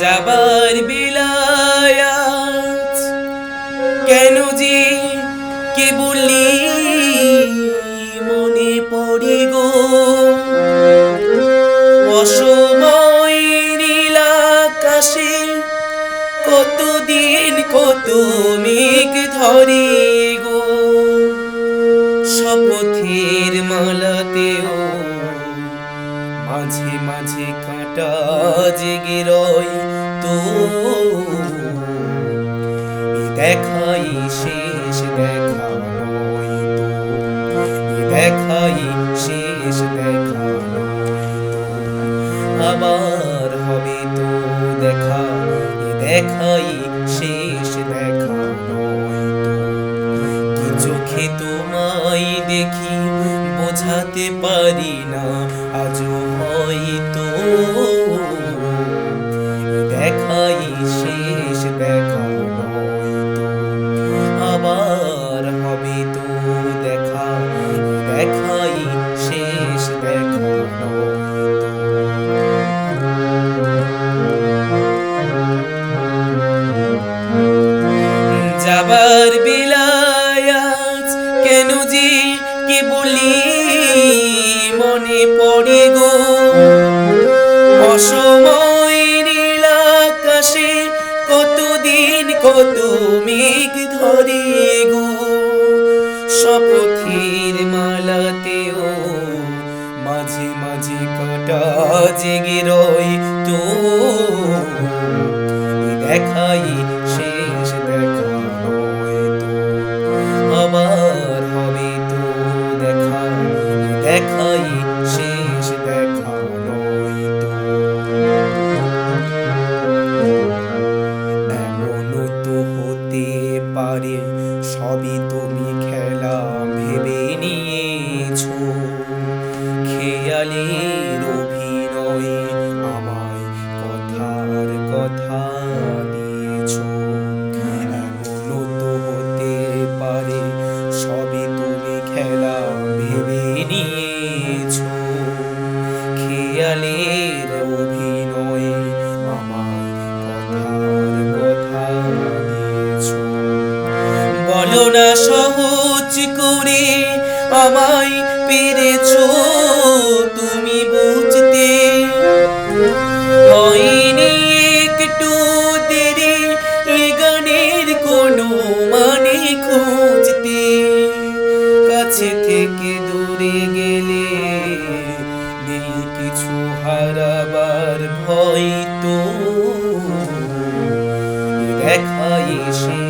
যাবার বিলায়াত। কেন যে কে বললি মনে পড়ে গো? অসময় কতদিন কত মেঘ ধরে গো? শপথের মালাতেও মাঝে মাঝে কাঁটা জেগে রয় তো দেখাই শেষ দেখা নয় দেখাই শেষ দেখা আবার হবে দেখা দেখাই শেষ চোখে তোমায় দেখি, বোঝাতে পারি না, আজও হয়তো যাবার বিলায়াত কেন যে কি বলি? মনে পড়ে গো। অসময় আকাশে কতদিন কত মেঘ ধরে গো। শপথের মালাতেও মাঝে মাঝে কাটা জেগে রয় তো। দেখাই সবই তুমি আমায় পেরেছ তুমি বুঝতে। হয়নি একটু দেরি, এ গানের কোনো মানে খুঁজতে। কাছে থেকে দূরে গেলে নেই কিছু হারাবার ভয় তো। দেখাই শেষ